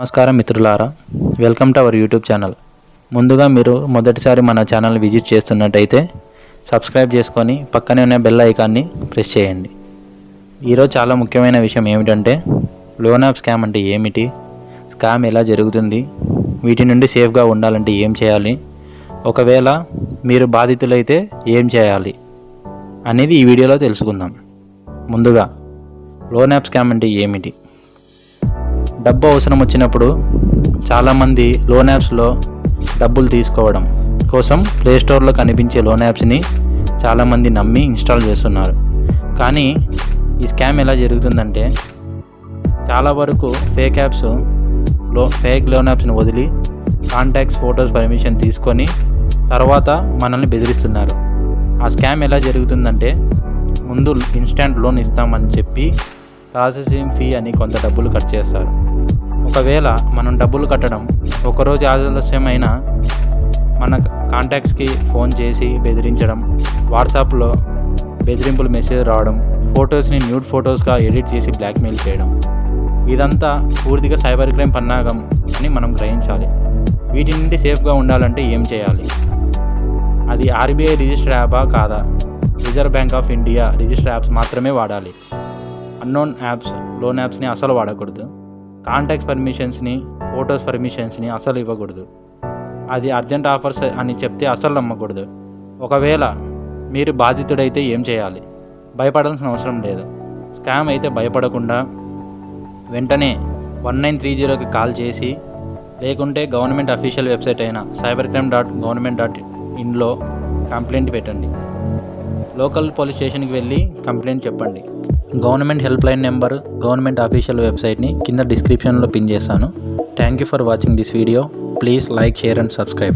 నమస్కారం మిత్రులారా. Welcome to our YouTube channel ముందుగా మీరు మొదటిసారి మన ఛానల్ విజిట్ చేస్తున్నట్టయితే సబ్స్క్రైబ్ చేసుకొని పక్కనే ఉన్న బెల్ ఐకాన్ని ప్రెస్ చేయండి. ఈరోజు చాలా ముఖ్యమైన విషయం ఏమిటంటే లోన్ యాప్ స్కామ్ అంటే ఏమిటి? స్కామ్ ఎలా జరుగుతుంది? వీటి నుండి సేఫ్గా ఉండాలంటే ఏం చేయాలి? ఒకవేళ మీరు బాధితులైతే ఏం చేయాలి? అనేది ఈ వీడియోలో తెలుసుకుందాం. ముందుగా లోన్ యాప్ స్కామ్ అంటే ఏమిటి? డబ్బు అవసరం వచ్చినప్పుడు చాలామంది లోన్ యాప్స్లో డబ్బులు తీసుకోవడం కోసం ప్లే స్టోర్లో కనిపించే లోన్ యాప్స్ని చాలామంది నమ్మి ఇన్స్టాల్ చేస్తున్నారు. కానీ ఈ స్కామ్ ఎలా జరుగుతుందంటే చాలా వరకు ఫేక్ యాప్స్లో ఫేక్ లోన్ యాప్స్ని వదిలి కాంటాక్ట్స్ ఫొటోస్ పర్మిషన్ తీసుకొని తర్వాత మనల్ని బెదిరిస్తున్నారు. ఆ స్కామ్ ఎలా జరుగుతుందంటే ముందు ఇన్స్టాంట్ లోన్ ఇస్తామని చెప్పి ప్రాసెసింగ్ ఫీ అని కొంత డబ్బులు కట్ చేస్తారు. ఒకవేళ మనం డబ్బులు కట్టడం ఒకరోజు ఆలస్యమైన మన కాంటాక్ట్స్కి ఫోన్ చేసి బెదిరించడం వాట్సాప్లో బెదిరింపులు మెసేజ్ రావడం ఫొటోస్ని న్యూడ్ ఫొటోస్గా ఎడిట్ చేసి బ్లాక్మెయిల్ చేయడం ఇదంతా పూర్తిగా సైబర్ క్రైమ్ పన్నాగం అని మనం గ్రహించాలి. వీటి నుండి సేఫ్గా ఉండాలంటే ఏం చేయాలి? అది ఆర్బీఐ రిజిస్టర్ యాపా కాదా? Reserve Bank of India register apps మాత్రమే వాడాలి. అన్నోన్ యాప్స్ లోన్ యాప్స్ని అసలు వాడకూడదు. కాంటాక్ట్స్ పర్మిషన్స్ని ఫొటోస్ పర్మిషన్స్ని అసలు ఇవ్వకూడదు. అది అర్జెంట్ ఆఫర్స్ అని చెప్తే అసలు నమ్మకూడదు. ఒకవేళ మీరు బాధితుడైతే ఏం చేయాలి? భయపడాల్సిన అవసరం లేదు. స్కామ్ అయితే భయపడకుండా వెంటనే వన్ నైన్ త్రీ జీరోకి కాల్ చేసి లేకుంటే గవర్నమెంట్ అఫీషియల్ వెబ్సైట్ అయిన cyber crime dot government dot ఇన్లో complaint పెట్టండి. లోకల్ పోలీస్ స్టేషన్కి వెళ్ళి కంప్లైంట్ చెప్పండి. Government help line number government official వెబ్సైట్ని కింద డిస్క్రిప్షన్లో పిన్ చేస్తాను thank you for watching this video. Please like share and subscribe.